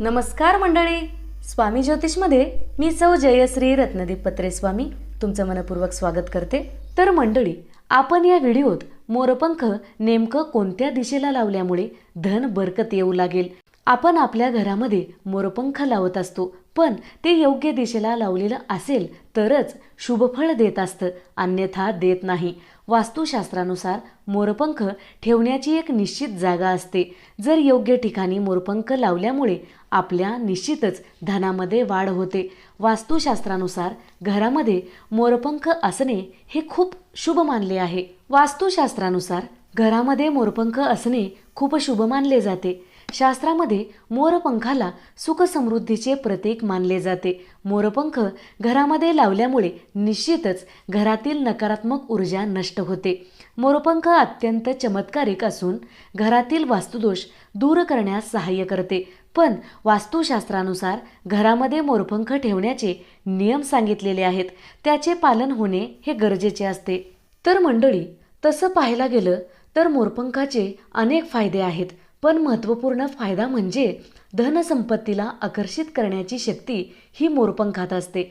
नमस्कार मंडळी. स्वामी ज्योतिषमध्ये मी सौ जयश्री रत्नदीप पत्रे स्वामी तुमचं मनपूर्वक स्वागत करते. तर मंडळी आपण या व्हिडिओत मोरपंख नेमकं कोणत्या दिशेला लावल्यामुळे धन बरकत येऊ लागेल? आपण आपल्या घरामध्ये मोरपंख लावत असतो पण ते योग्य दिशेला लावलेलं असेल तरच शुभफळ देत असतं अन्यथा देत नाही. वास्तुशास्त्रानुसार मोरपंख ठेवण्याची एक निश्चित जागा असते. जर योग्य ठिकाणी मोरपंख लावल्यामुळे आपल्या निश्चितच धनामध्ये वाढ होते. वास्तुशास्त्रानुसार घरामध्ये मोरपंख असणे हे खूप शुभ मानले आहे. वास्तुशास्त्रानुसार घरामध्ये मोरपंख असणे खूप शुभ मानले जाते. शास्त्रामध्ये मोरपंखाला सुखसमृद्धीचे प्रतीक मानले जाते. मोरपंख घरामध्ये लावल्यामुळे निश्चितच घरातील नकारात्मक ऊर्जा नष्ट होते. मोरपंख अत्यंत चमत्कारिक असून घरातील वास्तुदोष दूर करण्यास सहाय्य करते. पण वास्तुशास्त्रानुसार घरामध्ये मोरपंख ठेवण्याचे नियम सांगितलेले आहेत. त्याचे पालन होणे हे गरजेचे असते. तर मंडळी तसं पाहायला गेलं तर मोरपंखाचे अनेक फायदे आहेत. पण महत्त्वपूर्ण फायदा म्हणजे धनसंपत्तीला आकर्षित करण्याची शक्ती ही मोरपंखात असते.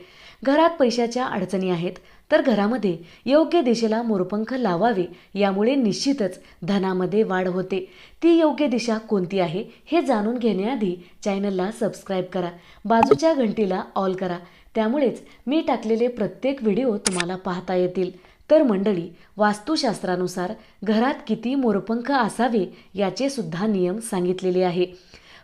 घरात पैशाच्या अडचणी आहेत तर घरामध्ये योग्य दिशेला मोरपंख लावावे यामुळे निश्चितच धनामध्ये वाढ होते. ती योग्य दिशा कोणती आहे हे जाणून घेण्याआधी चॅनलला सबस्क्राईब करा. बाजूच्या घंटीला ऑल करा. त्यामुळेच मी टाकलेले प्रत्येक व्हिडिओ तुम्हाला पाहता येतील. तर मंडळी वास्तुशास्त्रानुसार घरात किती मोरपंख असावे याचे सुद्धा नियम सांगितलेले आहे.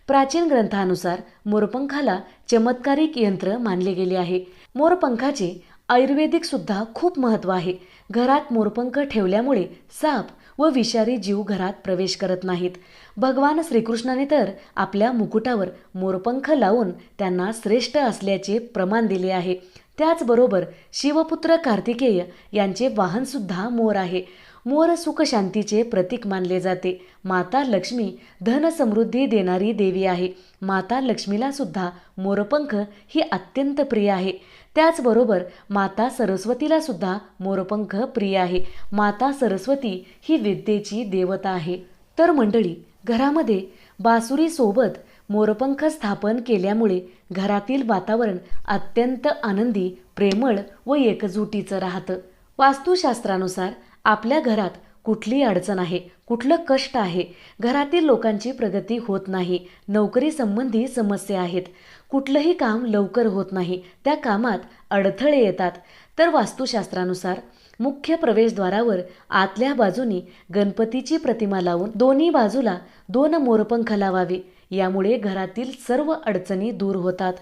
प्राचीन ग्रंथानुसार मोरपंखाला चमत्कारिक यंत्र मानले गेले आहे. मोरपंखाचे आयुर्वेदिक सुद्धा खूप महत्त्व आहे. घरात मोरपंख ठेवल्यामुळे साप व विषारी जीव घरात प्रवेश करत नाहीत. भगवान श्रीकृष्णाने तर आपल्या मुकुटावर मोरपंख लावून त्यांना श्रेष्ठ असल्याचे प्रमाण दिले आहे. त्याचबरोबर शिवपुत्र कार्तिकेय यांचे वाहनसुद्धा मोर आहे. मोर सुखशांतीचे प्रतीक मानले जाते. माता लक्ष्मी धन समृद्धी देणारी देवी आहे. माता लक्ष्मीला सुद्धा मोरपंख ही अत्यंत प्रिय आहे. त्याचबरोबर माता सरस्वतीला सुद्धा मोरपंख प्रिय आहे. माता सरस्वती ही विद्येची देवता आहे. तर मंडळी घरामध्ये बासुरीसोबत मोरपंख स्थापन केल्यामुळे घरातील वातावरण अत्यंत आनंदी प्रेमळ व एकजुटीचं राहतं. वास्तुशास्त्रानुसार आपल्या घरात कुठली अडचण आहे कुठलं कष्ट आहे घरातील लोकांची प्रगती होत नाही नोकरी संबंधी समस्या आहेत कुठलंही काम लवकर होत नाही त्या कामात अडथळे येतात. तर वास्तुशास्त्रानुसार मुख्य प्रवेशद्वारावर आतल्या बाजूनी गणपतीची प्रतिमा लावून दोन्ही बाजूला दोन मोरपंख लावावे. यामुळे घरातील सर्व अडचणी दूर होतात.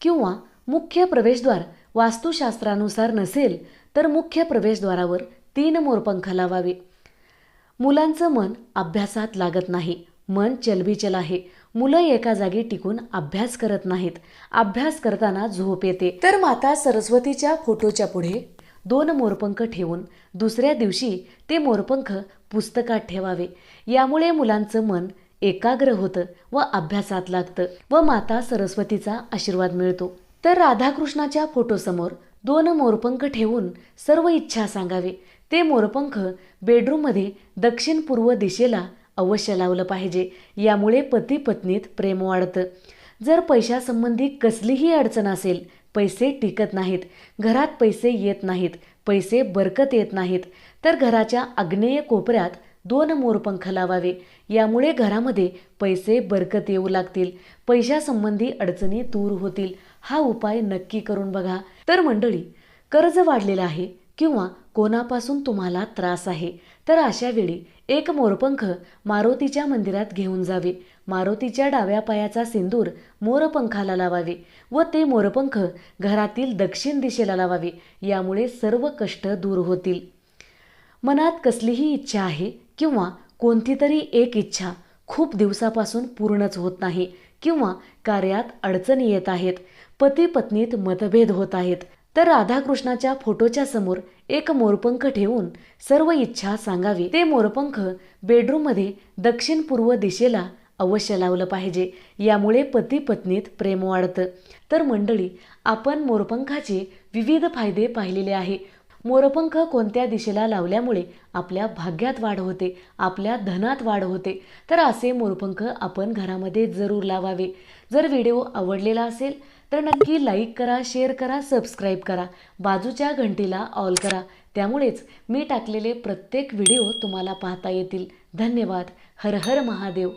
किंवा मुख्य प्रवेशद्वार वास्तुशास्त्रानुसार नसेल तर मुख्य प्रवेशद्वारावर तीन मोरपंख लावावे. मुलांचं मन अभ्यासात लागत नाही. मन चलबिचल आहे. मुलं एका जागी टिकून अभ्यास करत नाहीत. अभ्यास करताना झोप येते. तर माता सरस्वतीच्या फोटोच्या पुढे दोन मोरपंख ठेवून दुसऱ्या दिवशी ते मोरपंख पुस्तकात ठेवावे. यामुळे मुलांचं मन एकाग्र होतं व अभ्यासात लागतं व माता सरस्वतीचा आशीर्वाद मिळतो. तर राधाकृष्णाच्या फोटोसमोर दोन मोरपंख ठेवून सर्व इच्छा सांगावे. ते मोरपंख बेडरूममध्ये दक्षिण पूर्व दिशेला अवश्य लावलं पाहिजे. यामुळे पती पत्नीत प्रेम वाढतं. जर पैशासंबंधी कसलीही अडचण असेल पैसे टिकत नाहीत. घरात पैसे येत नाहीत. पैसे बरकत येत नाहीत. तर घराच्या आग्नेय कोपऱ्यात दोन मोरपंख लावावे. यामुळे घरामध्ये पैसे बरकत येऊ लागतील. पैशासंबंधी अडचणी दूर होतील. हा उपाय नक्की करून बघा. तर मंडळी कर्ज वाढलेलं आहे किंवा कोणापासून तुम्हाला त्रास आहे तर अशा वेळी एक मोरपंख मारुतीच्या मंदिरात घेऊन जावे. मारुतीच्या डाव्या पायाचा सिंदूर मोरपंखाला लावावे व ते मोरपंख घरातील दक्षिण दिशेला लावावे. यामुळे सर्व कष्ट दूर होतील. मनात कसलीही इच्छा आहे किंवा कोणती तरी एक इच्छा खूप दिवसापासून पूर्णच होत नाही किंवा कार्यात अडचणी येत आहेत पती पत्नीत मतभेद होत आहेत तर राधाकृष्णाच्या फोटोच्या समोर एक मोरपंख ठेवून सर्व इच्छा सांगावी. ते मोरपंख बेडरूममध्ये दक्षिण पूर्व दिशेला अवश्य लावलं पाहिजे. यामुळे पती पत्नीत प्रेम वाढतं. तर मंडळी आपण मोरपंखाचे विविध फायदे पाहिलेले आहे. मोरपंख कोणत्या दिशेला लावल्यामुळे आपल्या भाग्यात वाढ होते आपल्या धनात वाढ होते? तर असे मोरपंख आपण घरामध्ये जरूर लावावे. जर व्हिडिओ आवडलेला असेल तर नक्की लाईक करा शेअर करा सबस्क्राईब करा. बाजूच्या घंटीला ऑल करा. त्यामुळेच मी टाकलेले प्रत्येक व्हिडिओ तुम्हाला पाहता येतील. धन्यवाद. हर हर महादेव.